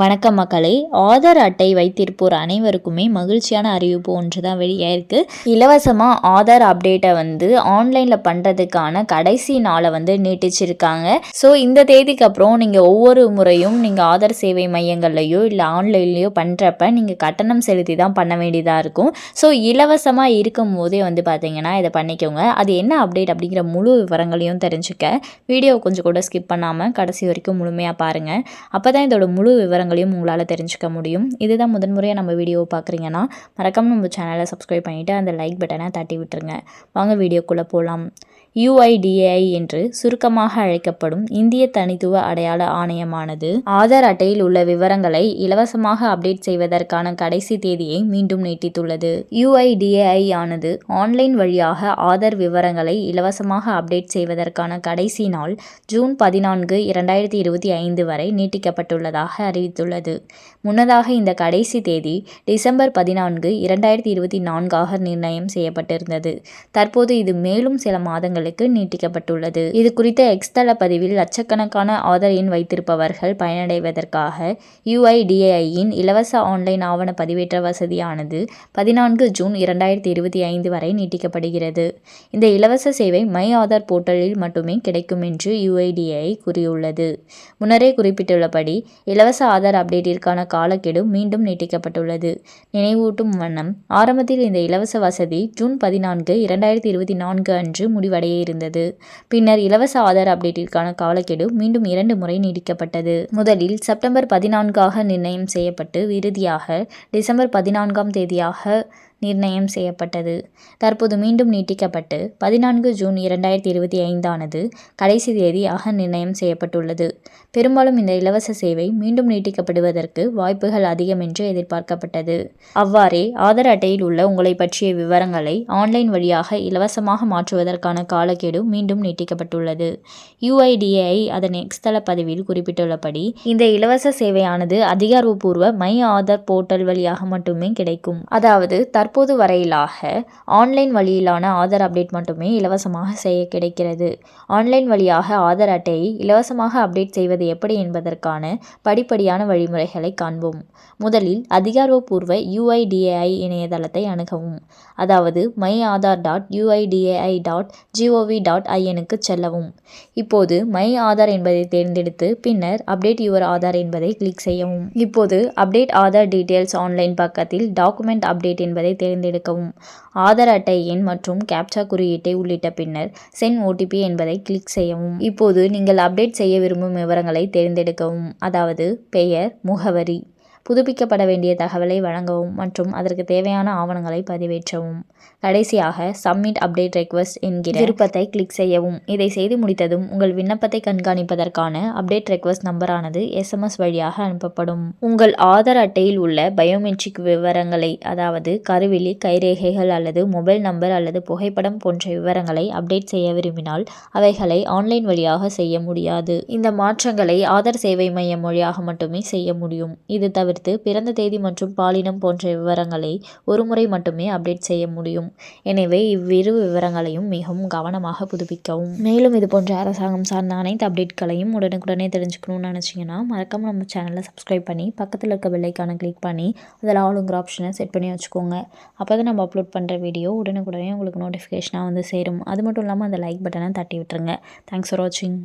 வணக்கம் மக்களே. ஆதார் அட்டை வைத்திருப்போர் அனைவருக்குமே மகிழ்ச்சியான அறிவிப்பு ஒன்று தான் வெளியாயிருக்கு இலவசமாக ஆதார் அப்டேட்டை வந்து ஆன்லைனில் பண்ணுறதுக்கான கடைசி நாளை வந்து நீட்டிச்சிருக்காங்க. ஸோ இந்த தேதிக்கு அப்புறம் நீங்கள் ஒவ்வொரு முறையும் நீங்கள் ஆதார் சேவை மையங்கள்லையோ இல்லை ஆன்லைன்லேயோ பண்ணுறப்ப நீங்கள் கட்டணம் செலுத்தி தான் பண்ண வேண்டியதாக இருக்கும். ஸோ இலவசமாக இருக்கும் போதே வந்து பார்த்தீங்கன்னா இதை பண்ணிக்கோங்க. அது என்ன அப்டேட் அப்படிங்கிற முழு விவரங்களையும் தெரிஞ்சுக்க. வீடியோ கொஞ்சம் கூட ஸ்கிப் பண்ணாமல் கடைசி வரைக்கும் முழுமையாக பாருங்கள் அப்போ தான் இதோட முழு விவரம் விவரங்களையும் உங்களால் தெரிஞ்சுக்க முடியும். இதுதான் முதன்முறையாக நம்ம வீடியோவை பார்க்குறீங்கன்னா மறக்காமல் நம்ம சேனலை சப்ஸ்கிரைப் பண்ணிவிட்டு அந்த லைக் பட்டனை தட்டி விட்டுருங்க. வாங்க வீடியோக்குள்ளே போகலாம் யுஐடிஏஐ என்று சுருக்கமாக அழைக்கப்படும் இந்திய தனித்துவ அடையாள ஆணையமானது. ஆதார் அட்டையில் உள்ள விவரங்களை இலவசமாக அப்டேட் செய்வதற்கான கடைசி தேதியை மீண்டும் நீட்டித்துள்ளது. யுஐடிஏஐ ஆனது ஆன்லைன் வழியாக ஆதார் விவரங்களை இலவசமாக அப்டேட் செய்வதற்கான கடைசி நாள் ஜூன் பதினான்கு இரண்டாயிரத்தி இருபத்தி ஐந்து வரை நீட்டிக்கப்பட்டுள்ளதாக அறிவித்துள்ளது. முன்னதாக இந்த கடைசி தேதி டிசம்பர் பதினான்கு இரண்டாயிரத்தி இருபத்தி நான்காக நிர்ணயம் செய்யப்பட்டிருந்தது. தற்போது இது மேலும் சில மாதங்கள் மாதங்களுக்கு நீட்டிக்கப்பட்டுள்ளது. இது குறித்த எக்ஸ்தள பதிவில் லட்சக்கணக்கான ஆதார் எண் வைத்திருப்பவர்கள் பயனடைவதற்காக யுஐடிஏஐயின் இலவச ஆன்லைன் ஆவண பதிவேற்ற வசதியானது பதினான்கு ஜூன் இரண்டாயிரத்தி இருபத்தி ஐந்து வரை நீட்டிக்கப்படுகிறது. இந்த இலவச சேவை மை ஆதார் போர்ட்டலில் மட்டுமே கிடைக்கும் என்று யுஐடிஏஐ கூறியுள்ளது. முன்னரே குறிப்பிட்டுள்ளபடி இலவச ஆதார் அப்டேட்டிற்கான காலக்கெடு மீண்டும் நீட்டிக்கப்பட்டுள்ளது. நினைவூட்டும் வண்ணம் ஆரம்பத்தில் இந்த இலவச வசதி ஜூன் பதினான்கு இரண்டாயிரத்தி இருபத்தி நான்கு அன்று முடிவடைய இருந்தது. பின்னர் இலவச ஆதார் அப்டேட்டிற்கான காலக்கெடு மீண்டும் இரண்டு முறை நீடிக்கப்பட்டது. முதலில் செப்டம்பர் பதினான்காக நிர்ணயம் செய்யப்பட்டு இறுதியாக டிசம்பர் பதினான்காம் தேதியாக நிர்ணயம் செய்யப்பட்டது. தற்போது மீண்டும் நீட்டிக்கப்பட்டு பதினான்கு ஜூன் இரண்டாயிரத்தி இருபத்தி ஐந்தானது கடைசி தேதியாக நிர்ணயம் செய்யப்பட்டுள்ளது. பெரும்பாலும் இந்த இலவச சேவை மீண்டும் நீட்டிக்கப்படுவதற்கு வாய்ப்புகள் அதிகம் என்று எதிர்பார்க்கப்பட்டது. அவ்வாறே ஆதார் அட்டையில் உள்ள உங்களை பற்றிய விவரங்களை ஆன்லைன் வழியாக இலவசமாக மாற்றுவதற்கான காலக்கெடு மீண்டும் நீட்டிக்கப்பட்டுள்ளது. யுஐடிஏஐ அதன் எக்ஸ்தள பதிவில் குறிப்பிட்டுள்ளபடி இந்த இலவச சேவையானது அதிகாரப்பூர்வ மை ஆதார் போர்ட்டல் வழியாக மட்டுமே கிடைக்கும். அதாவது தற்போது தற்போது வரையிலாக ஆன்லைன் வழியிலான ஆதார் அப்டேட் மட்டுமே இலவசமாக செய்ய கிடைக்கிறது. ஆன்லைன் வழியாக ஆதார் அட்டையை இலவசமாக அப்டேட் செய்வது எப்படி என்பதற்கான படிப்படியான வழிமுறைகளை காண்போம். முதலில் அதிகாரப்பூர்வ யுஐடிஏஐ இணையதளத்தை அணுகவும். அதாவது my Aadhaar dot UIDAI dot gov dot ஐஎனுக்கு செல்லவும். இப்போது மை ஆதார் என்பதை தேர்ந்தெடுத்து பின்னர் அப்டேட் யுவர் ஆதார் என்பதை கிளிக் செய்யவும். இப்போது அப்டேட் ஆதார் டீட்டெயில்ஸ் ஆன்லைன் பக்கத்தில் டாக்குமெண்ட் அப்டேட் என்பதை தேர்ந்தெடுக்கவும். ஆதார் அட்டை எண் மற்றும் கேப்சா குறியீட்டை உள்ளிட்ட பின்னர் சென் ஓடிபி என்பதை கிளிக் செய்யவும். இப்போது நீங்கள் அப்டேட் செய்ய விரும்பும் விவரங்களை தேர்ந்தெடுக்கவும். அதாவது பெயர் முகவரி. புதுப்பிக்கப்பட வேண்டிய தகவலை வழங்கவும் மற்றும் அதற்கு தேவையான ஆவணங்களை பதிவேற்றவும். கடைசியாக சப்மிட் அப்டேட் ரெக்வஸ்ட் என்கிற விருப்பத்தை கிளிக் செய்யவும். இதை செய்து முடித்ததும் உங்கள் விண்ணப்பத்தை கண்காணிப்பதற்கான அப்டேட் ரெக்வஸ்ட் நம்பரானது எஸ்எம்எஸ் வழியாக அனுப்பப்படும். உங்கள் ஆதார் அட்டையில் உள்ள பயோமெட்ரிக் விவரங்களை அதாவது கருவிழி கைரேகைகள் அல்லது மொபைல் நம்பர் அல்லது புகைப்படம் போன்ற விவரங்களை அப்டேட் செய்ய விரும்பினால் அவைகளை ஆன்லைன் வழியாக செய்ய முடியாது. இந்த மாற்றங்களை ஆதார் சேவை மையம் வழியாக மட்டுமே செய்ய முடியும். இது தவிர தவிர்த்து பிறந்த தேதி மற்றும் பாலினம் போன்ற விவரங்களை ஒரு முறை மட்டுமே அப்டேட் செய்ய முடியும். எனவே இவ்விரு விவரங்களையும் மிகவும் கவனமாக புதுப்பிக்கவும். மேலும் இது போன்ற அரசாங்கம் சார்ந்த அனைத்து அப்டேட்களையும் உடனுக்குடனே தெரிஞ்சுக்கணும்னு நினச்சிங்கன்னா மறக்காமல் நம்ம சேனலை சப்ஸ்கிரைப் பண்ணி பக்கத்தில் இருக்க பெல்லைக்கான கிளிக் பண்ணி அதில் ஆளுங்கிற ஆப்ஷனை செட் பண்ணி வச்சுக்கோங்க. அப்போ தான் நம்ம அப்லோட் பண்ணுற வீடியோ உடனுக்குடனே உங்களுக்கு நோட்டிஃபிகேஷனாக வந்து சேரும். அது மட்டும் இல்லாமல் அந்த லைக் பட்டனை தட்டி விட்டுருங்க. தேங்க்ஸ் ஃபார் வாட்சிங்